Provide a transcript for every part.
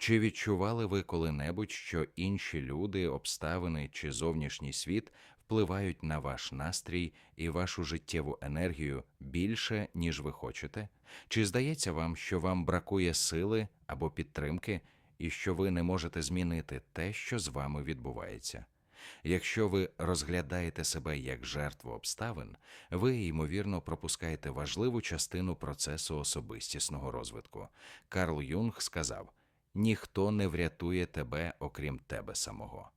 Чи відчували ви коли-небудь, що інші люди, обставини чи зовнішній світ впливають на ваш настрій і вашу життєву енергію більше, ніж ви хочете? Чи здається вам, що вам бракує сили або підтримки, і що ви не можете змінити те, що з вами відбувається? Якщо ви розглядаєте себе як жертву обставин, ви, ймовірно, пропускаєте важливу частину процесу особистісного розвитку. Карл Юнг сказав: ніхто не врятує тебе, окрім тебе самого.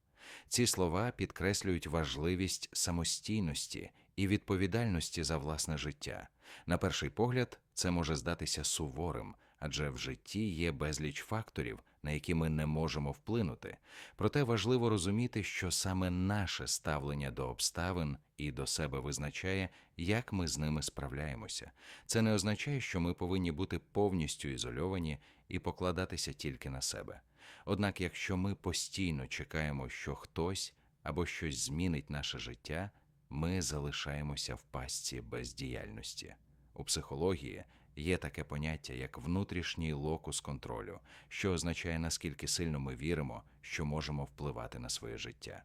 Ці слова підкреслюють важливість самостійності і відповідальності за власне життя. На перший погляд, це може здатися суворим, адже в житті є безліч факторів, на які ми не можемо вплинути. Проте важливо розуміти, що саме наше ставлення до обставин і до себе визначає, як ми з ними справляємося. Це не означає, що ми повинні бути повністю ізольовані і покладатися тільки на себе. Однак, якщо ми постійно чекаємо, що хтось або щось змінить наше життя, ми залишаємося в пастці бездіяльності. У психології є таке поняття як внутрішній локус контролю, що означає наскільки сильно ми віримо, що можемо впливати на своє життя.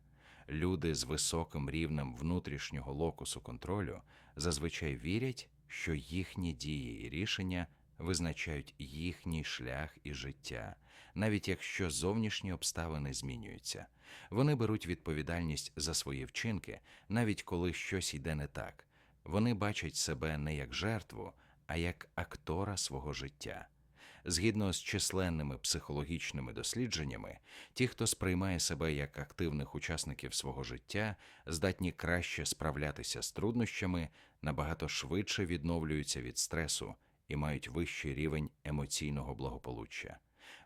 Люди з високим рівнем внутрішнього локусу контролю зазвичай вірять, що їхні дії і рішення визначають їхній шлях і життя, навіть якщо зовнішні обставини змінюються. Вони беруть відповідальність за свої вчинки, навіть коли щось йде не так. Вони бачать себе не як жертву, а як актора свого життя. Згідно з численними психологічними дослідженнями, ті, хто сприймає себе як активних учасників свого життя, здатні краще справлятися з труднощами, набагато швидше відновлюються від стресу і мають вищий рівень емоційного благополуччя.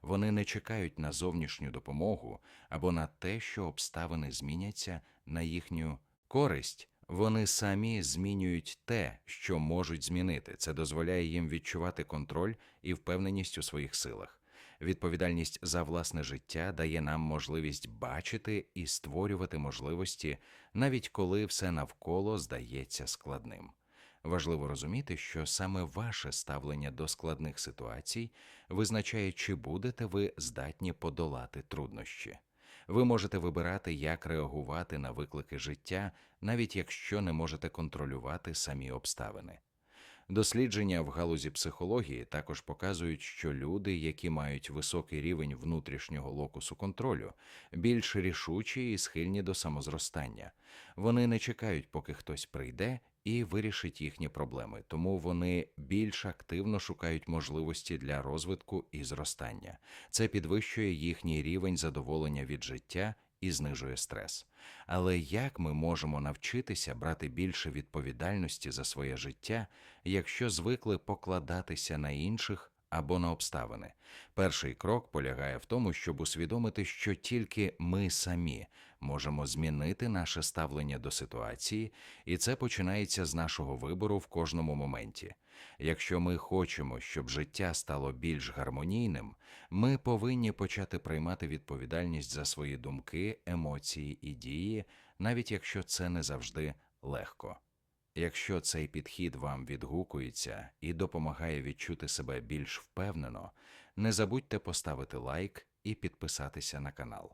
Вони не чекають на зовнішню допомогу або на те, що обставини зміняться на їхню користь. Вони самі змінюють те, що можуть змінити. Це дозволяє їм відчувати контроль і впевненість у своїх силах. Відповідальність за власне життя дає нам можливість бачити і створювати можливості, навіть коли все навколо здається складним. Важливо розуміти, що саме ваше ставлення до складних ситуацій визначає, чи будете ви здатні подолати труднощі. Ви можете вибирати, як реагувати на виклики життя, навіть якщо не можете контролювати самі обставини. Дослідження в галузі психології також показують, що люди, які мають високий рівень внутрішнього локусу контролю, більш рішучі і схильні до самозростання. Вони не чекають, поки хтось прийде і вирішить їхні проблеми, тому вони більш активно шукають можливості для розвитку і зростання. Це підвищує їхній рівень задоволення від життя і знижує стрес. Але як ми можемо навчитися брати більше відповідальності за своє життя, якщо звикли покладатися на інших або на обставини? Перший крок полягає в тому, щоб усвідомити, що тільки ми самі можемо змінити наше ставлення до ситуації, і це починається з нашого вибору в кожному моменті. Якщо ми хочемо, щоб життя стало більш гармонійним, ми повинні почати приймати відповідальність за свої думки, емоції і дії, навіть якщо це не завжди легко. Якщо цей підхід вам відгукується і допомагає відчути себе більш впевнено, не забудьте поставити лайк і підписатися на канал.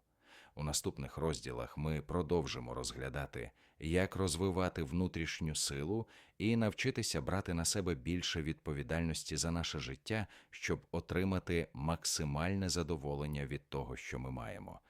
У наступних розділах ми продовжимо розглядати, як розвивати внутрішню силу і навчитися брати на себе більше відповідальності за наше життя, щоб отримати максимальне задоволення від того, що ми маємо.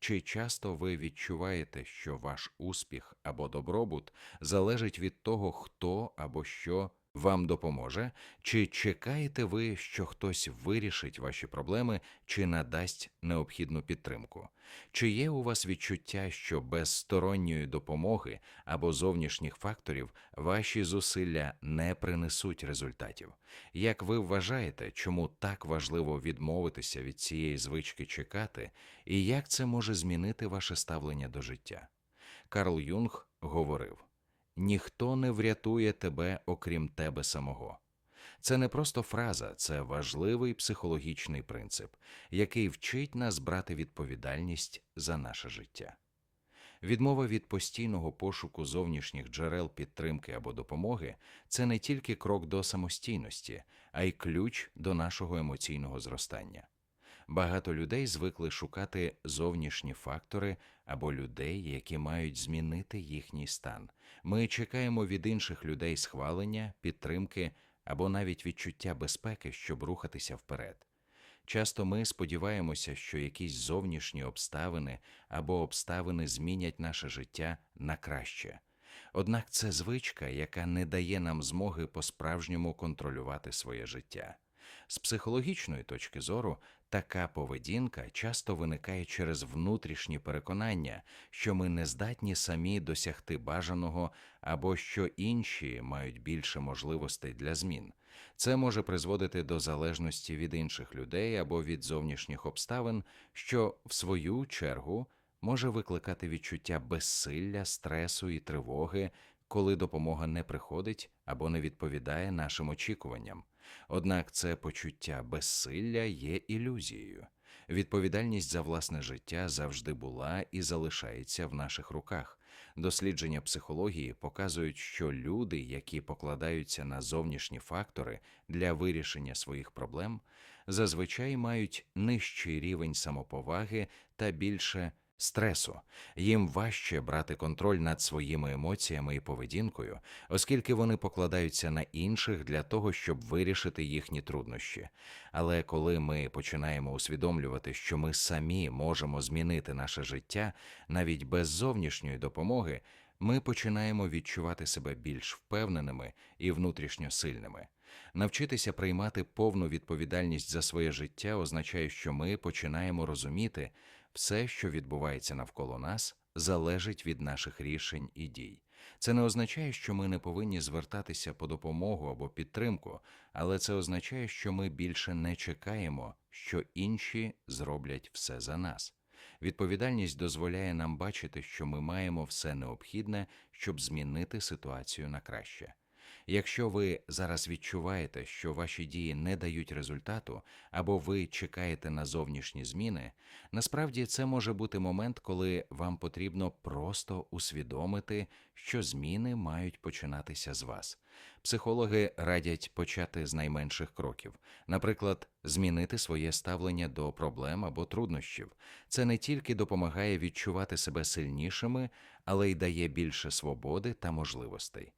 Чи часто ви відчуваєте, що ваш успіх або добробут залежить від того, хто або що вам допоможе, чи чекаєте ви, що хтось вирішить ваші проблеми чи надасть необхідну підтримку? Чи є у вас відчуття, що без сторонньої допомоги або зовнішніх факторів ваші зусилля не принесуть результатів? Як ви вважаєте, чому так важливо відмовитися від цієї звички чекати, і як це може змінити ваше ставлення до життя? Карл Юнг говорив ніхто не врятує тебе, окрім тебе самого. Це не просто фраза, це важливий психологічний принцип, який вчить нас брати відповідальність за наше життя. Відмова від постійного пошуку зовнішніх джерел підтримки або допомоги це не тільки крок до самостійності, а й ключ до нашого емоційного зростання. Багато людей звикли шукати зовнішні фактори або людей, які мають змінити їхній стан. Ми чекаємо від інших людей схвалення, підтримки або навіть відчуття безпеки, щоб рухатися вперед. Часто ми сподіваємося, що якісь зовнішні обставини або обставини змінять наше життя на краще. Однак це звичка, яка не дає нам змоги по-справжньому контролювати своє життя. З психологічної точки зору, така поведінка часто виникає через внутрішні переконання, що ми не здатні самі досягти бажаного або що інші мають більше можливостей для змін. Це може призводити до залежності від інших людей або від зовнішніх обставин, що, в свою чергу, може викликати відчуття безсилля, стресу і тривоги, коли допомога не приходить або не відповідає нашим очікуванням. Однак це почуття безсилля є ілюзією. Відповідальність за власне життя завжди була і залишається в наших руках. Дослідження психології показують, що люди, які покладаються на зовнішні фактори для вирішення своїх проблем, зазвичай мають нижчий рівень самоповаги та більше стресу. Їм важче брати контроль над своїми емоціями і поведінкою, оскільки вони покладаються на інших для того, щоб вирішити їхні труднощі. Але коли ми починаємо усвідомлювати, що ми самі можемо змінити наше життя навіть без зовнішньої допомоги, ми починаємо відчувати себе більш впевненими і внутрішньо сильними. Навчитися приймати повну відповідальність за своє життя означає, що ми починаємо розуміти, все, що відбувається навколо нас, залежить від наших рішень і дій. Це не означає, що ми не повинні звертатися по допомогу або підтримку, але це означає, що ми більше не чекаємо, що інші зроблять все за нас. Відповідальність дозволяє нам бачити, що ми маємо все необхідне, щоб змінити ситуацію на краще. Якщо ви зараз відчуваєте, що ваші дії не дають результату, або ви чекаєте на зовнішні зміни, насправді це може бути момент, коли вам потрібно просто усвідомити, що зміни мають починатися з вас. Психологи радять почати з найменших кроків, наприклад, змінити своє ставлення до проблем або труднощів. Це не тільки допомагає відчувати себе сильнішими, але й дає більше свободи та можливостей.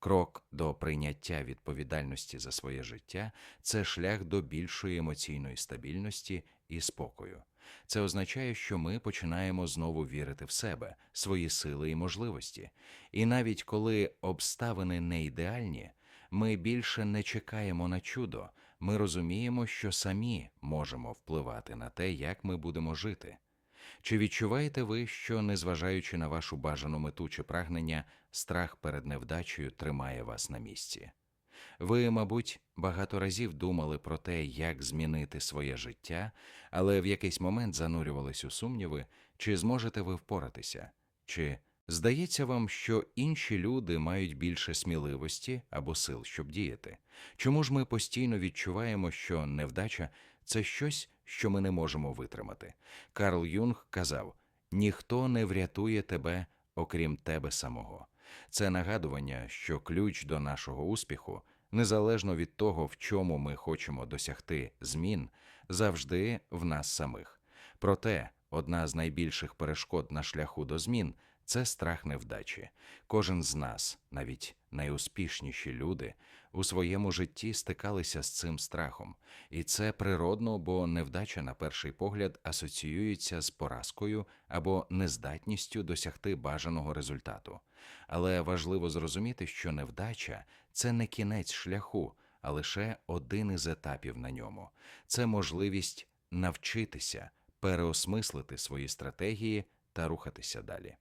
Крок до прийняття відповідальності за своє життя це шлях до більшої емоційної стабільності і спокою. Це означає, що ми починаємо знову вірити в себе, свої сили і можливості. І навіть коли обставини не ідеальні, ми більше не чекаємо на чудо, ми розуміємо, що самі можемо впливати на те, як ми будемо жити. Чи відчуваєте ви, що, незважаючи на вашу бажану мету чи прагнення, страх перед невдачею тримає вас на місці? Ви, мабуть, багато разів думали про те, як змінити своє життя, але в якийсь момент занурювались у сумніви, чи зможете ви впоратися, чи здається вам, що інші люди мають більше сміливості або сил, щоб діяти? Чому ж ми постійно відчуваємо, що невдача це щось, що ми не можемо витримати? Карл Юнг казав: ніхто не врятує тебе, окрім тебе самого. Це нагадування, що ключ до нашого успіху, незалежно від того, в чому ми хочемо досягти змін, завжди в нас самих. Проте одна з найбільших перешкод на шляху до змін це страх невдачі. Кожен з нас, навіть найуспішніші люди, у своєму житті стикалися з цим страхом, і це природно, бо невдача, на перший погляд, асоціюється з поразкою або нездатністю досягти бажаного результату. Але важливо зрозуміти, що невдача це не кінець шляху, а лише один із етапів на ньому. Це можливість навчитися переосмислити свої стратегії та рухатися далі.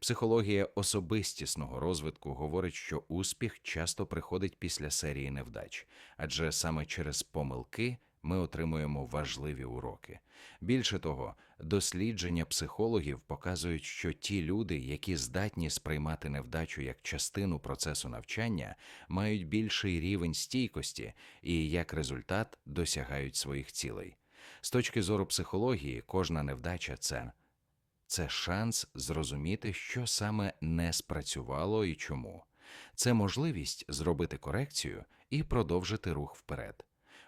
Психологія особистісного розвитку говорить, що успіх часто приходить після серії невдач, адже саме через помилки ми отримуємо важливі уроки. Більше того, дослідження психологів показують, що ті люди, які здатні сприймати невдачу як частину процесу навчання, мають більший рівень стійкості і, як результат, досягають своїх цілей. З точки зору психології, кожна невдача це це шанс зрозуміти, що саме не спрацювало і чому. Це можливість зробити корекцію і продовжити рух вперед.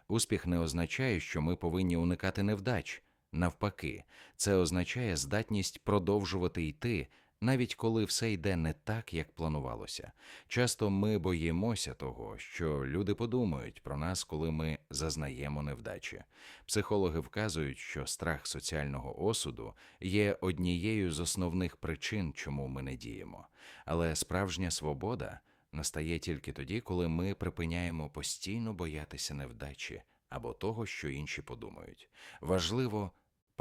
Успіх не означає, що ми повинні уникати невдач. Навпаки, це означає здатність продовжувати йти, навіть коли все йде не так, як планувалося. Часто ми боїмося того, що люди подумають про нас, коли ми зазнаємо невдачі. Психологи вказують, що страх соціального осуду є однією з основних причин, чому ми не діємо. Але справжня свобода настає тільки тоді, коли ми припиняємо постійно боятися невдачі або того, що інші подумають. Важливо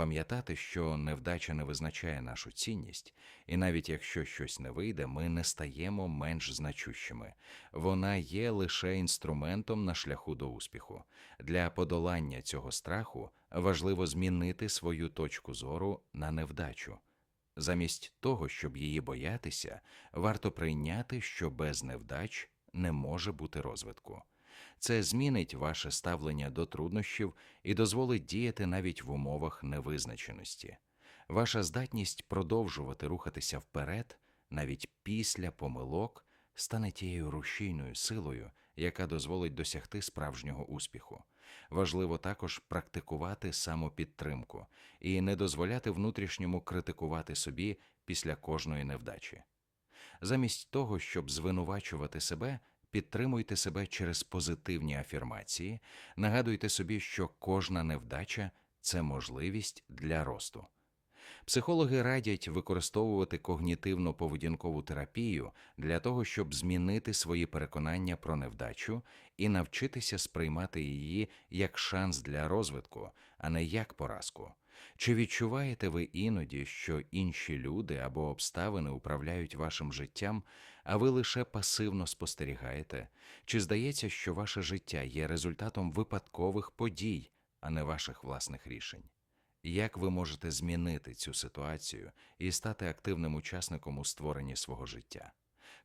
пам'ятати, що невдача не визначає нашу цінність, і навіть якщо щось не вийде, ми не стаємо менш значущими. Вона є лише інструментом на шляху до успіху. Для подолання цього страху важливо змінити свою точку зору на невдачу. Замість того, щоб її боятися, варто прийняти, що без невдач не може бути розвитку. Це змінить ваше ставлення до труднощів і дозволить діяти навіть в умовах невизначеності. Ваша здатність продовжувати рухатися вперед, навіть після помилок, стане тією рушійною силою, яка дозволить досягти справжнього успіху. Важливо також практикувати самопідтримку і не дозволяти внутрішньому критикувати собі після кожної невдачі. Замість того, щоб звинувачувати себе, підтримуйте себе через позитивні афірмації, нагадуйте собі, що кожна невдача це можливість для росту. Психологи радять використовувати когнітивно-поведінкову терапію для того, щоб змінити свої переконання про невдачу і навчитися сприймати її як шанс для розвитку, а не як поразку. Чи відчуваєте ви іноді, що інші люди або обставини управляють вашим життям, а ви лише пасивно спостерігаєте? Чи здається, що ваше життя є результатом випадкових подій, а не ваших власних рішень? Як ви можете змінити цю ситуацію і стати активним учасником у створенні свого життя?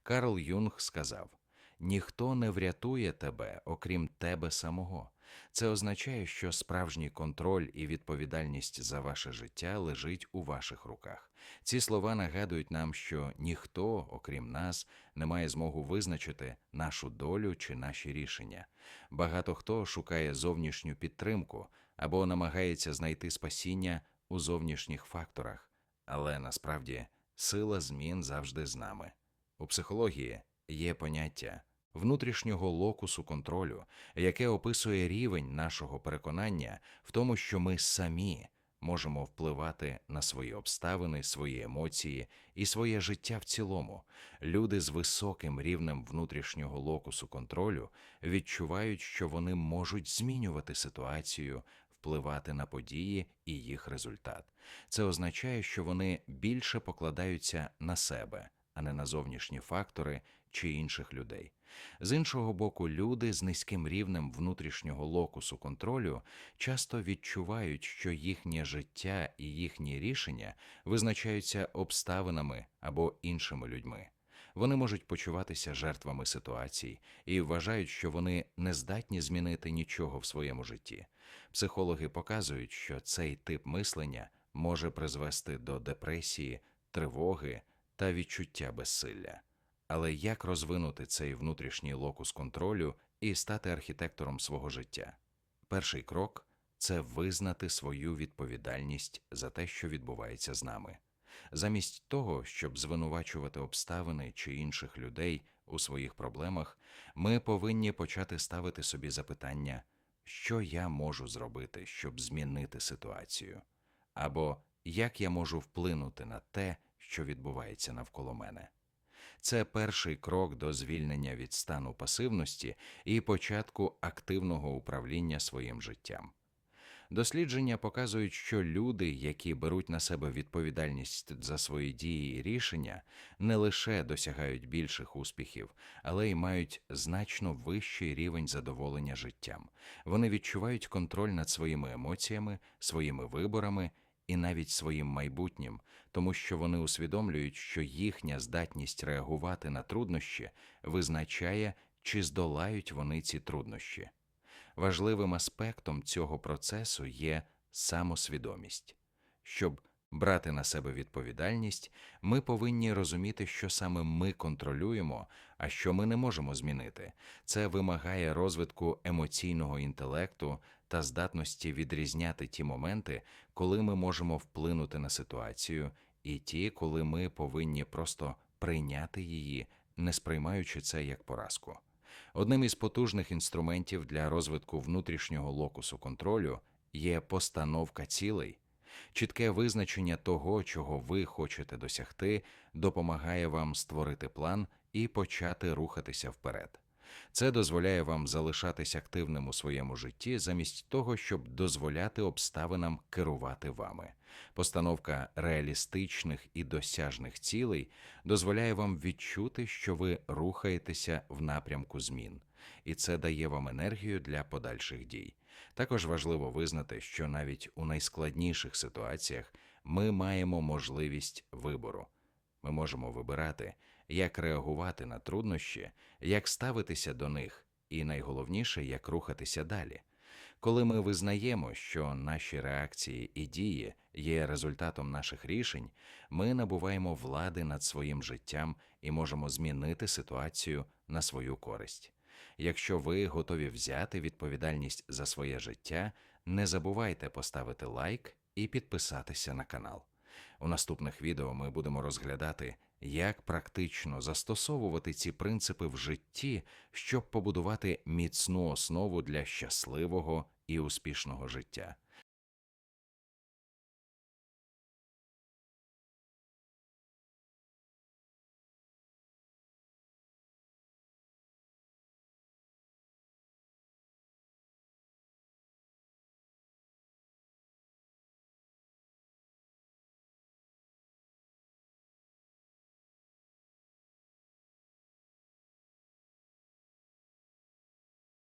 Карл Юнг сказав: ніхто не врятує тебе, окрім тебе самого. Це означає, що справжній контроль і відповідальність за ваше життя лежить у ваших руках. Ці слова нагадують нам, що ніхто, окрім нас, не має змогу визначити нашу долю чи наші рішення. Багато хто шукає зовнішню підтримку або намагається знайти спасіння у зовнішніх факторах, але насправді сила змін завжди з нами. У психології є поняття внутрішнього локусу контролю, яке описує рівень нашого переконання в тому, що ми самі можемо впливати на свої обставини, свої емоції і своє життя в цілому. Люди з високим рівнем внутрішнього локусу контролю відчувають, що вони можуть змінювати ситуацію, впливати на події і їх результат. Це означає, що вони більше покладаються на себе, а не на зовнішні фактори чи інших людей. З іншого боку, люди з низьким рівнем внутрішнього локусу контролю часто відчувають, що їхнє життя і їхні рішення визначаються обставинами або іншими людьми. Вони можуть почуватися жертвами ситуацій і вважають, що вони не здатні змінити нічого в своєму житті. Психологи показують, що цей тип мислення може призвести до депресії, тривоги та відчуття безсилля. Але як розвинути цей внутрішній локус контролю і стати архітектором свого життя? Перший крок це визнати свою відповідальність за те, що відбувається з нами. Замість того, щоб звинувачувати обставини чи інших людей у своїх проблемах, ми повинні почати ставити собі запитання, що я можу зробити, щоб змінити ситуацію, або як я можу вплинути на те, що відбувається навколо мене. Це перший крок до звільнення від стану пасивності і початку активного управління своїм життям. Дослідження показують, що люди, які беруть на себе відповідальність за свої дії і рішення, не лише досягають більших успіхів, але й мають значно вищий рівень задоволення життям. Вони відчувають контроль над своїми емоціями, своїми виборами і навіть своїм майбутнім, тому що вони усвідомлюють, що їхня здатність реагувати на труднощі визначає, чи здолають вони ці труднощі. Важливим аспектом цього процесу є самосвідомість. Щоб брати на себе відповідальність, ми повинні розуміти, що саме ми контролюємо, а що ми не можемо змінити. Це вимагає розвитку емоційного інтелекту та здатності відрізняти ті моменти, коли ми можемо вплинути на ситуацію, і ті, коли ми повинні просто прийняти її, не сприймаючи це як поразку. Одним із потужних інструментів для розвитку внутрішнього локусу контролю є постановка цілей. Чітке визначення того, чого ви хочете досягти, допомагає вам створити план і почати рухатися вперед. Це дозволяє вам залишатись активним у своєму житті замість того, щоб дозволяти обставинам керувати вами. Постановка реалістичних і досяжних цілей дозволяє вам відчути, що ви рухаєтеся в напрямку змін, і це дає вам енергію для подальших дій. Також важливо визнати, що навіть у найскладніших ситуаціях ми маємо можливість вибору. Ми можемо вибирати, як реагувати на труднощі, як ставитися до них, і найголовніше, як рухатися далі. Коли ми визнаємо, що наші реакції і дії є результатом наших рішень, ми набуваємо влади над своїм життям і можемо змінити ситуацію на свою користь. Якщо ви готові взяти відповідальність за своє життя, не забувайте поставити лайк і підписатися на канал. У наступних відео ми будемо розглядати, як практично застосовувати ці принципи в житті, щоб побудувати міцну основу для щасливого і успішного життя.